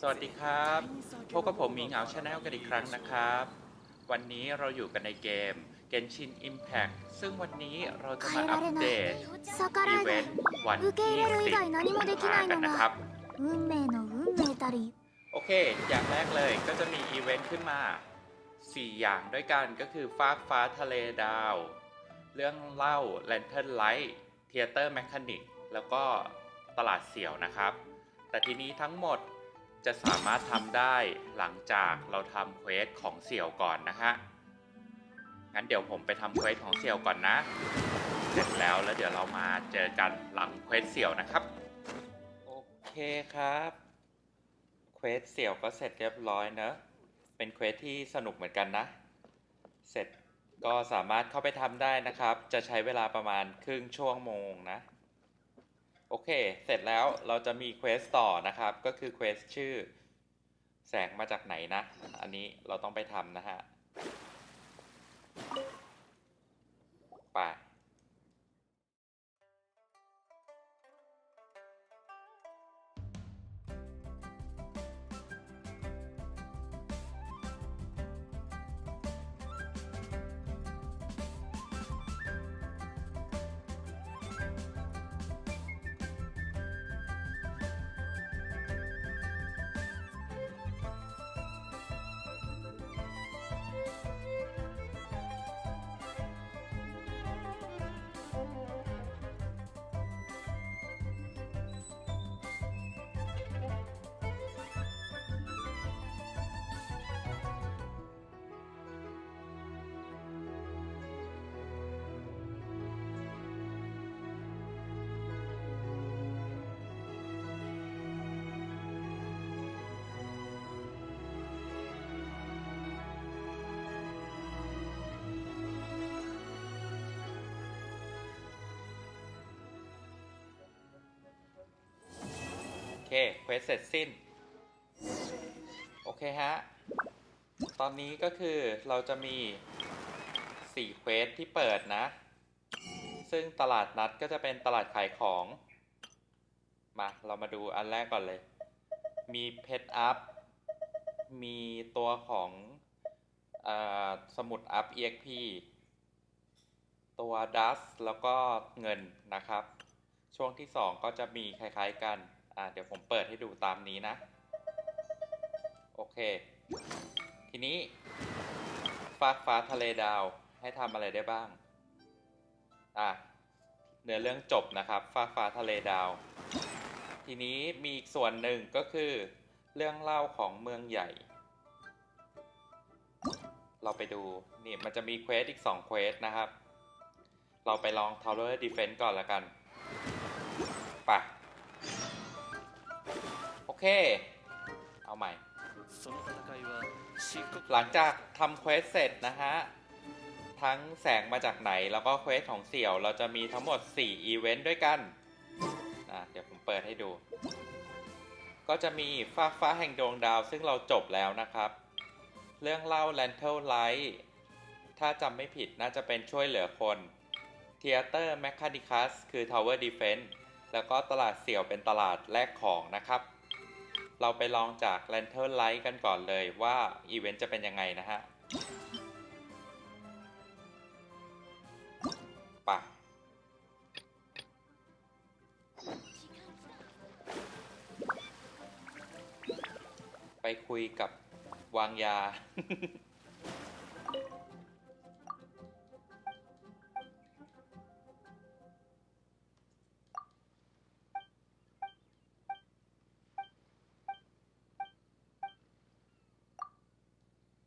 สวัสดีครับพบกับผมมิงเหงาชาแนลกันอีกครั้งนะครับ วันนี้เราอยู่กันในเกม Genshin Impact ซึ่งวันนี้เราจะมาอัปเดตอีเวนต์วันที่สิบกันนะครับ โอเค อย่างแรกเลยก็จะมีอีเวนต์ขึ้นมา 4 อย่างด้วยกันก็คือฟากฟ้าทะเลดาว เรื่องเล่า Lantern Light Theater Mechanic แล้วก็ตลาดเสี่ยวนะครับ แต่ทีนี้ทั้งหมด จะสามารถทำได้หลังจากเราทำเควสของเสี่ยวก่อนนะฮะ งั้นเดี๋ยวผมไปทำเควสของเสี่ยวก่อนนะ เสร็จแล้วแล้วเดี๋ยวเรามาเจอกันหลังเควสเสี่ยวนะครับ โอเคครับ เควสเสี่ยวก็เสร็จเรียบร้อยเนอะ เป็นเควสที่สนุกเหมือนกันนะ เสร็จก็สามารถเข้าไปทำได้นะครับ จะใช้เวลาประมาณครึ่งชั่วโมงนะ โอเค เสร็จแล้วเราจะมีเควสต่อนะครับ ก็คือเควสชื่อ แสงมาจากไหนนะ อันนี้เราต้องไปทำนะฮะ ไป เคเควสเสร็จสิ้น โอเคฮะ ตอนนี้ก็คือเราจะมี4เควสที่เปิดนะ ซึ่งตลาดนัดก็จะเป็นตลาดขายของ มาเรามาดูอันแรกก่อนเลย มีเพชรอัพ มีตัวของอสมุดอัพ EXP ตัวดัสแล้วก็เงินนะครับ ช่วงที่ 2 ก็จะมีคล้ายๆกัน อ่าเดี๋ยวผมเปิดให้ดูตามนี้นะ โอเค ทีนี้ฟากฟ้าทะเลดาวให้ทำอะไรได้บ้าง อะเนื้อเรื่องจบนะครับฟากฟ้าทะเลดาว ทีนี้มีอีกส่วนหนึ่งก็คือ เรื่องเล่าของเมืองใหญ่ เราไปดูนี่มันจะมีเควสอีก2เควสนะครับ เราไปลอง Tower Defense ก่อนละกัน ไป อเค เอาใหม่ หลังจากทำเควสเสร็จนะฮะ ทั้งแสงมาจากไหนแล้วก็เควสของเสี่ยว เราจะมีทั้งหมด 4 อีเวนต์ด้วยกันนะเดี๋ยวผมเปิดให้ดู ก็จะมีฟ้าฟ้าแห่งดวงดาวซึ่งเราจบแล้วนะครับ เรื่องเล่า Lentil Light ถ้าจำไม่ผิดน่าจะเป็นช่วยเหลือคน Theater Mechanicus คือ Tower Defense แล้วก็ตลาดเสี่ยวเป็นตลาดแลกของนะครับ เราไปลองจาก Lantern Light กันก่อนเลยว่าอีเวนต์จะเป็นยังไงนะฮะไปะไปคุยกับวางยา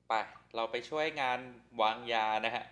ไป เราไปช่วยงานวางยานะฮะ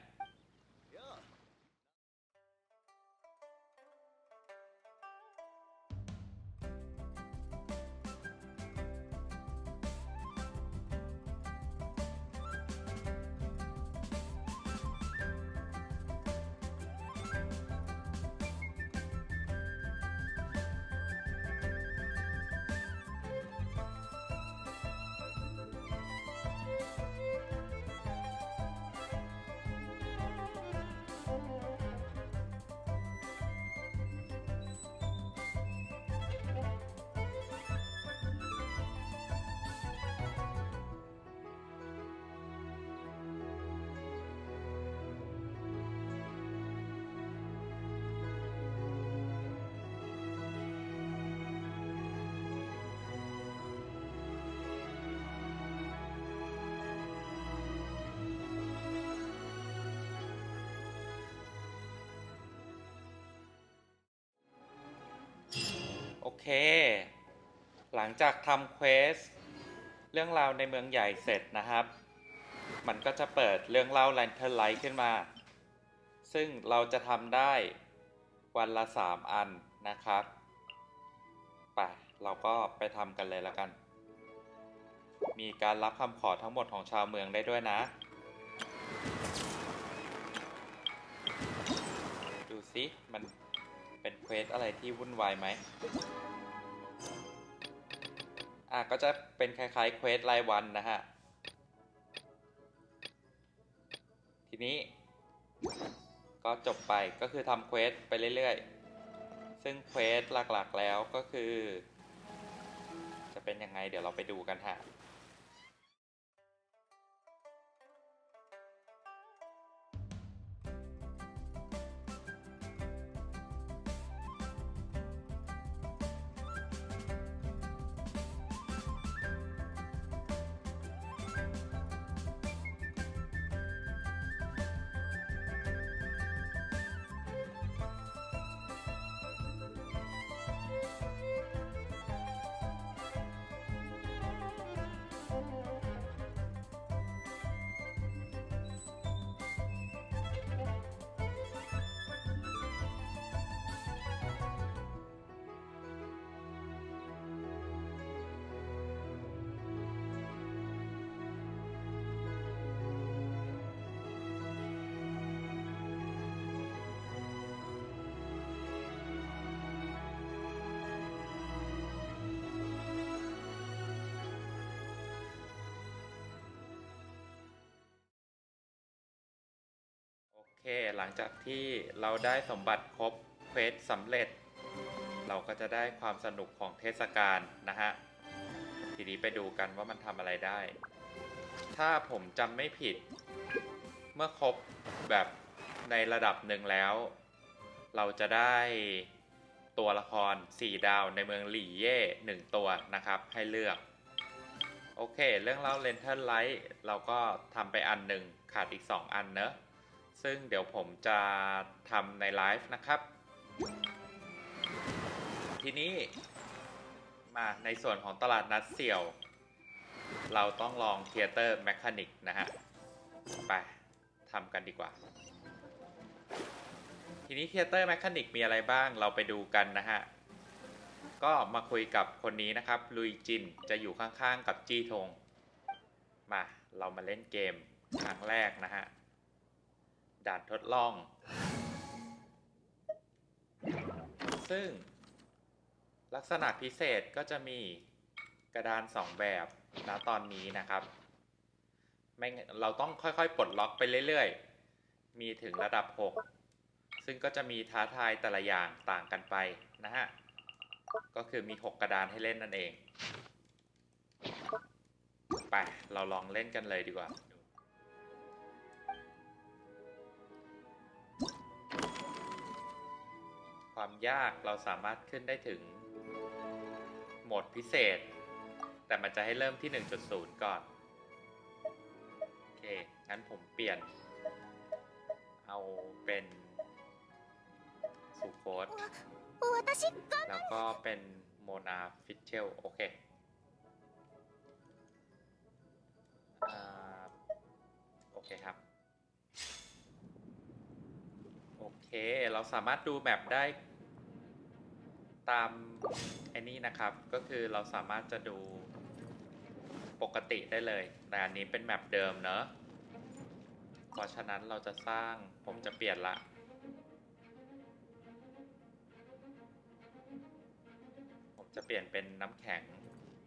หลังจากทำเควสเรื่องราวในเมืองใหญ่เสร็จนะครับ มันก็จะเปิดเรื่องเล่าแลนเทอร์ไลท์ขึ้นมา ซึ่งเราจะทำได้วันละ 3 อันนะครับ ไป เราก็ไปทำกันเลยแล้วกัน มีการรับคำขอทั้งหมดของชาวเมืองได้ด้วยนะ ดูสิ มันเป็นเควสอะไรที่วุ่นวายไหม อะก็จะเป็นคล้ายๆเควสรายวันนะฮะ ทีนี้ ก็จบไปก็คือทำเควสไปเรื่อยๆ ซึ่งเควสหลักๆแล้วก็คือ จะเป็นยังไงเดี๋ยวเราไปดูกันฮะ หลังจากที่เราได้สมบัติครบเควสสำเร็จ เราก็จะได้ความสนุกของเทศกาลนะฮะ ทีนี้ไปดูกันว่ามันทำอะไรได้ ถ้าผมจำไม่ผิด เมื่อครบแบบในระดับหนึ่งแล้ว เราจะได้ตัวละคร 4 ดาวในเมืองหลี่เย่หนึ่งตัวนะครับ ให้เลือกโอเค เรื่องเล่าเลนเท l ไลท์เราก็ทำไปอันหนึ่งขาดอีก 2 อันเนอะ ซึ่งเดี๋ยวผมจะทำในไลฟ์นะครับ ทีนี้มาในส่วนของตลาดนัดเสี่ยว เราต้องลองเทเตอร์แมคานิกนะฮะ ไปทำกันดีกว่า ทีนี้เทเตอร์แมคานิกมีอะไรบ้างเราไปดูกันนะฮะ ก็มาคุยกับคนนี้นะครับ ลุยจินจะอยู่ข้างๆกับจี้ทง มา เรามาเล่นเกมครั้งแรกนะฮะ ด่านทดลอง ซึ่ง ลักษณะพิเศษก็จะมีกระดาน 2 แบบณตอนนี้นะครับไม่เราต้องค่อยๆ ปลดล็อกไปเรื่อยๆ มีถึงระดับ 6 ซึ่งก็จะมีท้าทายแต่ละอย่างต่างกันไปนะฮะ ก็คือมี 6 กระดานให้เล่นนั่นเอง ไป เราลองเล่นกันเลยดีกว่า ความยากเราสามารถขึ้นได้ถึง โหมดพิเศษ แต่มันจะให้เริ่มที่ 1.0 ก่อน โอเค งั้นผมเปลี่ยน เอาเป็นสูโคดแล้วก็เป็นโมนาฟิชเชล โอเคโอเคครับ โอ เค เราสามารถดูแมปได้ตามไอ้นี่นะครับ ก็คือเราสามารถจะดูปกติได้เลย แต่อันนี้เป็นแมปเดิมเนอะ เพราะฉะนั้นเราจะสร้าง ผมจะเปลี่ยนละ ผมจะเปลี่ยนเป็นน้ำแข็ง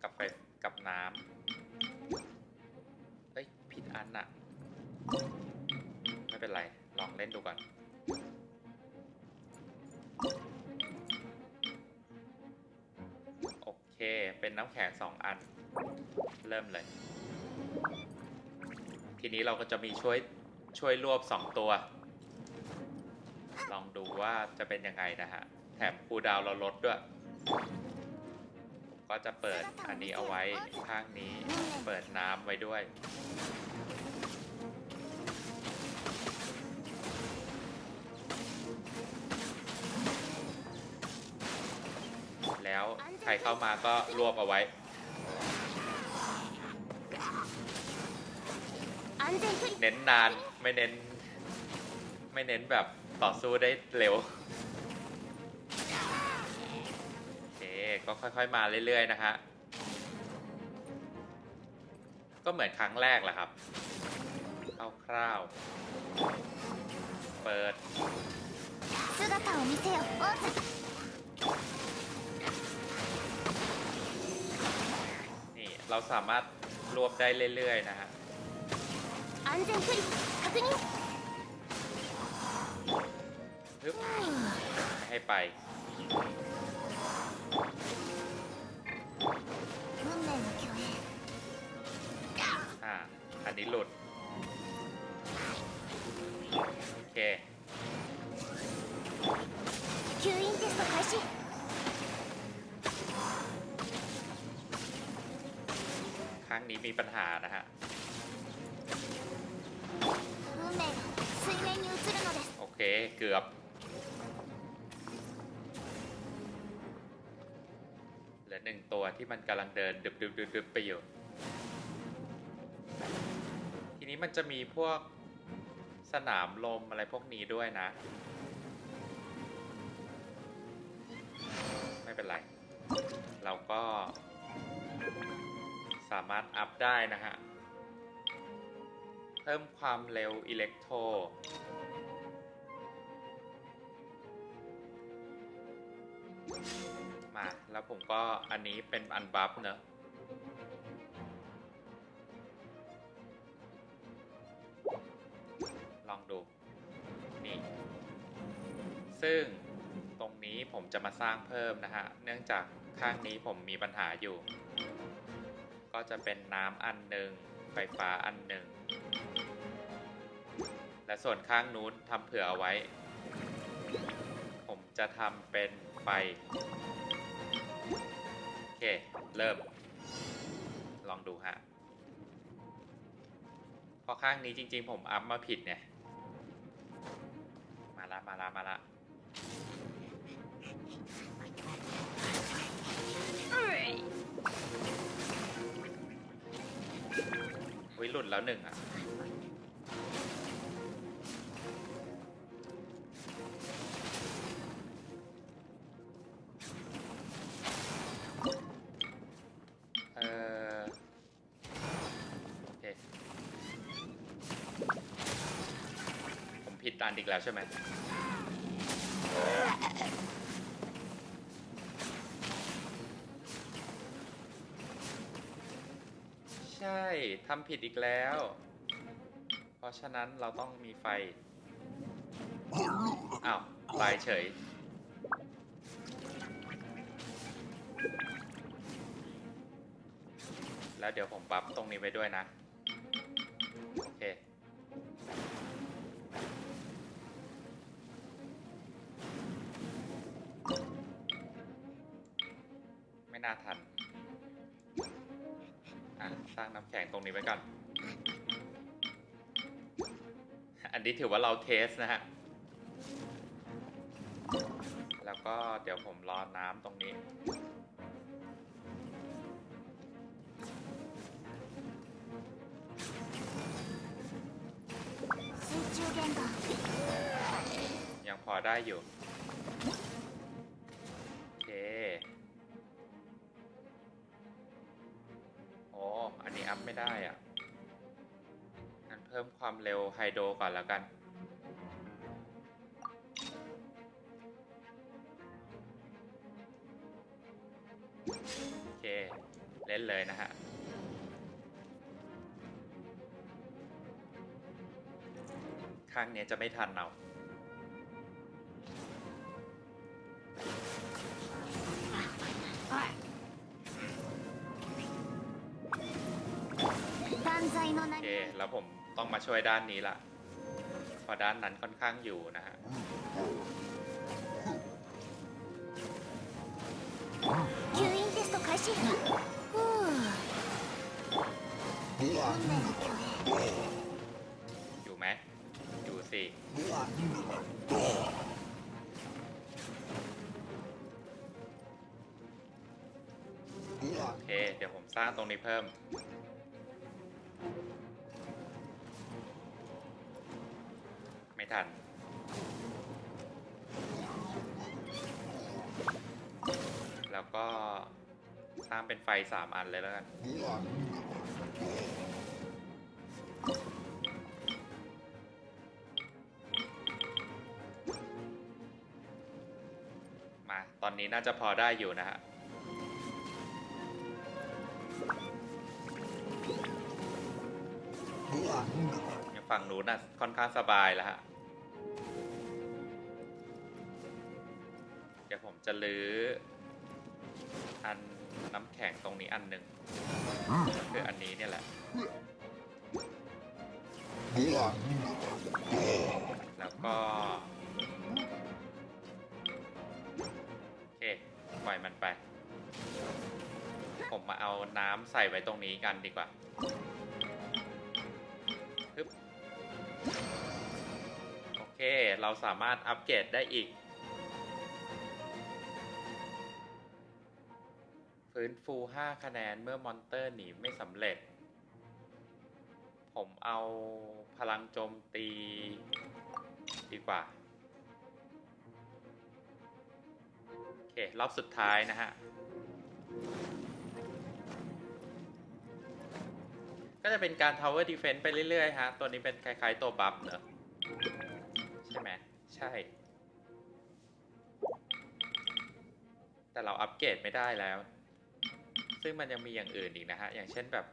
กับไฟกับน้ำเอ้ย ผิดอันอะไม่เป็นไร ลองเล่นดูก่อน เคเป็นน้ำแข็งสองอัน เริ่มเลย ทีนี้เราก็จะมีช่วยช่วยรวบสองตัว ลองดูว่าจะเป็นยังไงนะฮะ แถมคูดาวเราลดด้วยผมก็จะเปิดอันนี้เอาไว้ข้างนี้ เปิดน้ำไว้ด้วย แล้ว ใครเข้ามาก็รวบเอาไว้ เน้นนานไม่เน้น ไม่เน้นแบบต่อสู้ได้เร็วเคก็ค่อยๆมาเรื่อยๆนะฮะก็เหมือนครั้งแรกแหละครับคร่าวๆเปิด เราสามารถรวบได้เรื่อยๆนะฮะ 安全距離確認 ฮึบไม่ให้ไป 運命の共演 อ่า อันนี้หลุด ้งนี้มีปัญหานะฮะ โอเค เกือบ เหลือหนึ่งตัวที่มันกำลังเดินดึบดึบดึบดึบไปอยู่ ทีนี้มันจะมีพวกสนามลมอะไรพวกนี้ด้วยนะ ไม่เป็นไร เราก็ สามารถอัพได้นะฮะ เพิ่มความเร็วอิเล็กโทร มา แล้วผมก็อันนี้เป็นอันบัฟเนอะลองดู นี่ ซึ่งตรงนี้ผมจะมาสร้างเพิ่มนะฮะ เนื่องจากข้างนี้ผมมีปัญหาอยู่ ก็จะเป็นน้ำอันหนึ่งไฟฟ้าอันหนึ่งและส่วนข้างนู้นทำเผื่อเอาไว้ ผมจะทำเป็นไฟ โอเค เริ่ม ลองดูฮะพราะข้างนี้จริงๆ ผมอัพมาผิดเนี่ย มาละมาละมาละ ลุดแล้วหนึ่งอะเออโอเคผมผิดตานอีกแล้วใช่ไหม ใช่ ทำผิดอีกแล้ว เพราะฉะนั้นเราต้องมีไฟ อ้าวตายเฉย แล้วเดี๋ยวผมบัฟตรงนี้ไว้ด้วยนะ งนี้ไว้ก่อน อันนี้ถือว่าเราเทสนะฮะ แล้วก็เดี๋ยวผมรอน้ำตรงนี้ ยังพอได้อยู่ ไม่ได้อะงั้นเพิ่มความเร็วไฮโดรก่อนแล้วกัน โอเค เล่นเลยนะฮะข้างนี้จะไม่ทันเอา 断罪の โอ 名 เค に แล้วผมต้องมาช่วยด้านนี้ละเพราะด้านนั้นค่อนข้างอยู่นะฮะ 吸引テスト開始ふう運命の共演 อยู่ไหม อยู่สิ โ สร้างตรงนี้เพิ่ม ทัน แล้วก็สร้างเป็นไฟสามอันเลยแล้วกันมาตอนนี้น่าจะพอได้อยู่นะฮะยังฝั่งนู้นน่ะค่อนข้างสบายแล้วฮะ จะลื้ออันน้ำแข็งตรงนี้อันหนึ่งก็คืออันนี้เนี่ยแหละ แล้วก็ โอเค ปล่อยมันไป ผมมาเอาน้ำใส่ไว้ตรงนี้กันดีกว่าโอเค เราสามารถอัปเกรดได้อีก ฟื้นฟู 5 คะแนนเมื่อมอนเตอร์หนีไม่สำเร็จ ผมเอาพลังโจมตี ดีกว่า โอเค รอบสุดท้ายนะฮะ ก็จะเป็นการ Tower Defense ไปเรื่อย ๆ ฮะ ตัวนี้เป็นคล้าย ๆ ตัวบัฟเนอะใช่ไหม ใช่ แต่เราอัปเกรดไม่ได้แล้ว ซึ่งมันยังมีอย่างอื่นอีกนะฮะ อย่างเช่นแบบ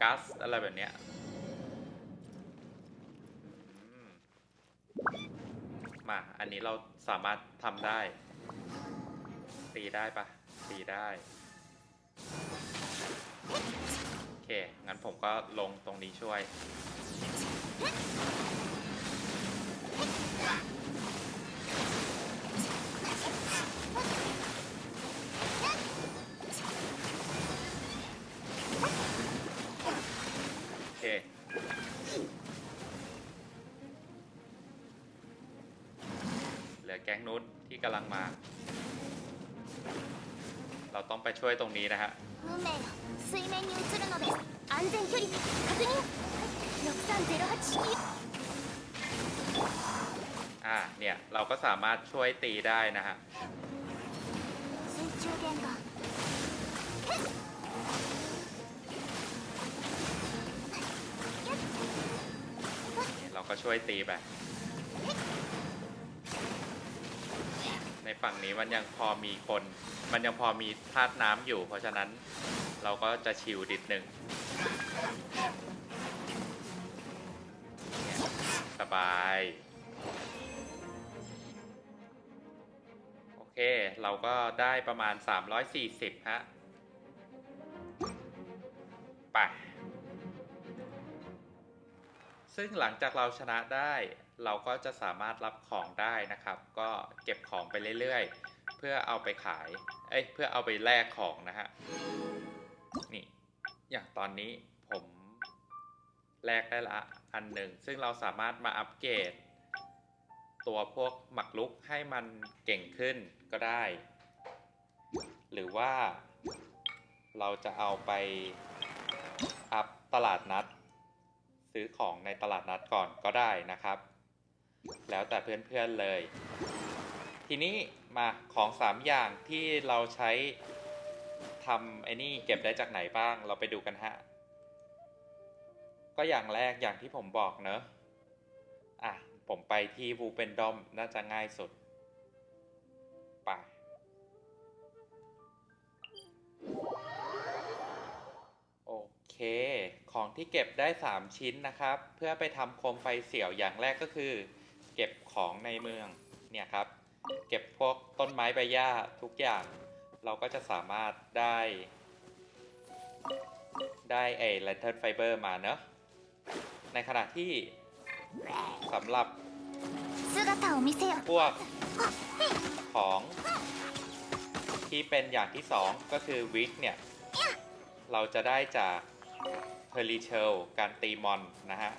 ก๊าซอะไรแบบเนี้ยมา อันนี้เราสามารถทำได้ ตีได้ปะตีได้ โอเค งั้นผมก็ลงตรงนี้ช่วยลือแก๊งนู้นที่กำลังมา เราต้องไปช่วยตรงนี้นะฮะ 運命よ水面に映るのです安全距離確認6308式 อ่า เนี่ย เราก็สามารถช่วยตีได้นะฮะ 水中玄関 เราก็ช่วยตีไป ในฝั่งนี้มันยังพอมีคน มันยังพอมีธาตุน้ำอยู่ เพราะฉะนั้นเราก็จะชิวดิดหนึ่งสบาย โอเค เราก็ได้ประมาณ 340 ฮะ ไป ซึ่งหลังจากเราชนะได้ เราก็จะสามารถรับของได้นะครับ ก็เก็บของไปเรื่อยๆ เพื่อเอาไปขาย เอ้ย เพื่อเอาไปแลกของนะฮะ นี่ อย่างตอนนี้ผมแลกได้ละอันหนึ่ง ซึ่งเราสามารถมาอัปเกรด ตัวพวกหมักลุกให้มันเก่งขึ้นก็ได้ หรือว่าเราจะเอาไปอัพตลาดนัด ซื้อของในตลาดนัดก่อนก็ได้นะครับ แล้วแต่เพื่อนๆเลย ทีนี้มาของ 3 อย่างที่เราใช้ทำไอ้นี่เก็บได้จากไหนบ้าง เราไปดูกันฮะ ก็อย่างแรกอย่างที่ผมบอกเนอะอะ ผมไปที่วูเป็นดอมน่าจะง่ายสุด ไป โอเค ของที่เก็บได้ 3 ชิ้นนะครับ เพื่อไปทำโคมไฟเสี่ยวอย่างแรกก็คือ เก็บของในเมืองเนี่ยครับ เก็บพวกต้นไม้ใบหญ้าทุกอย่าง เราก็จะสามารถได้ ได้ไอ้ lantern fiber มาเนอะในขณะที่สำหรับพวกของที่เป็นอย่างที่สองก็คือวิกเนี่ย เราจะได้จากเพอร์ลีเชลการตีมอนนะฮะ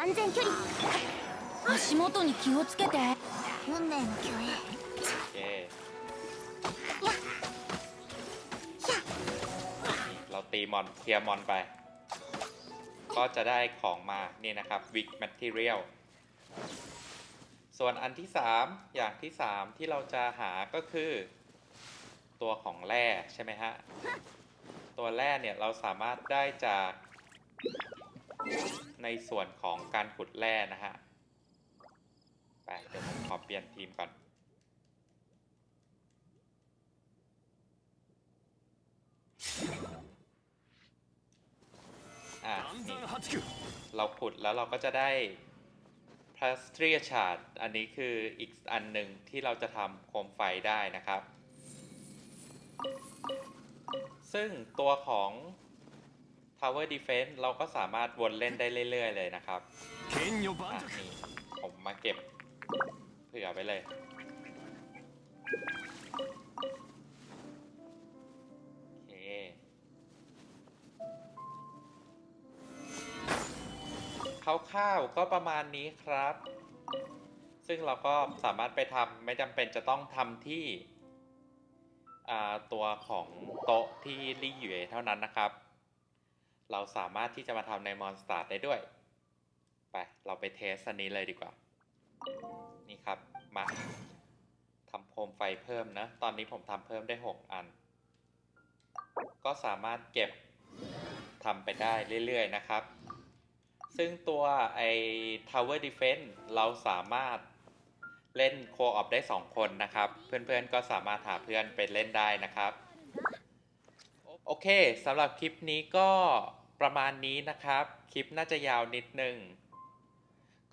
安全距離足元に気をつけて運命の虚栄 โอเค ตีมอนเคลียร์มอนไป ก็จะได้ของมา นี่นะครับ Wig Material ส่วนอันที่ 3 อย่างที่ 3 ที่เราจะหาก็คือ ตัวของแร่ใช่ไหมฮะ ตัวแร่เนี่ยเราสามารถได้จาก ในส่วนของการขุดแร่นะฮะ ไปเดี๋ยวผมขอเปลี่ยนทีมก่อน อ่เราขุดแล้วเราก็จะได้พ l a s t r i a shard อันนี้คืออีกอันหนึ่งที่เราจะทำโคมไฟได้นะครับ ซึ่งตัวของ power defense เราก็สามารถวนเล่นได้เรื่อย ๆ เลยนะครับนี่ผมมาเก็บเผื่อไปเลยเค คร่าวๆก็ประมาณนี้ครับ ซึ่งเราก็สามารถไปทำไม่จำเป็นจะต้องทำที่ตัวของโต๊ะที่รีอยู่เท่านั้นนะครับ เราสามารถที่จะมาทำในมอนสตาร์ได้ด้วย ไป เราไปเทสอันนี้เลยดีกว่า นี่ครับ มาทำโคมไฟเพิ่มนะ ตอนนี้ผมทำเพิ่มได้ 6 อัน ก็สามารถเก็บทำไปได้เรื่อยๆนะครับ ซึ่งตัวไอ้ Tower Defense เราสามารถเล่นโคออปได้ 2 คนนะครับ เพื่อนๆก็สามารถหาเพื่อนไปเล่นได้นะครับ โอเคสำหรับคลิปนี้ก็ ประมาณนี้นะครับ คลิปน่าจะยาวนิดนึง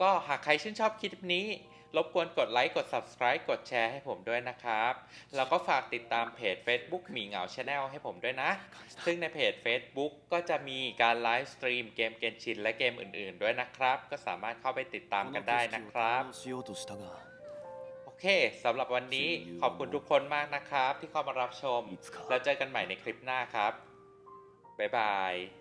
ก็หากใครชื่นชอบคลิปนี้ รบกวนกดไลค์ กด subscribe กดแชร์ให้ผมด้วยนะครับ แล้วก็ฝากติดตามเพจ Facebook หมีเหงาชาแนลให้ผมด้วยนะ ซึ่งในเพจ Facebook ก็จะมีการไลฟ์สตรีมเกมเกนชินและเกมอื่นๆ ด้วยนะครับ ก็สามารถเข้าไปติดตามกันได้นะครับโอเคสำหรับวันนี้ขอบคุณทุกคนมากนะครับ ที่เข้ามารับชม แล้วเจอกันใหม่ในคลิปหน้าครับ บ๊ายบาย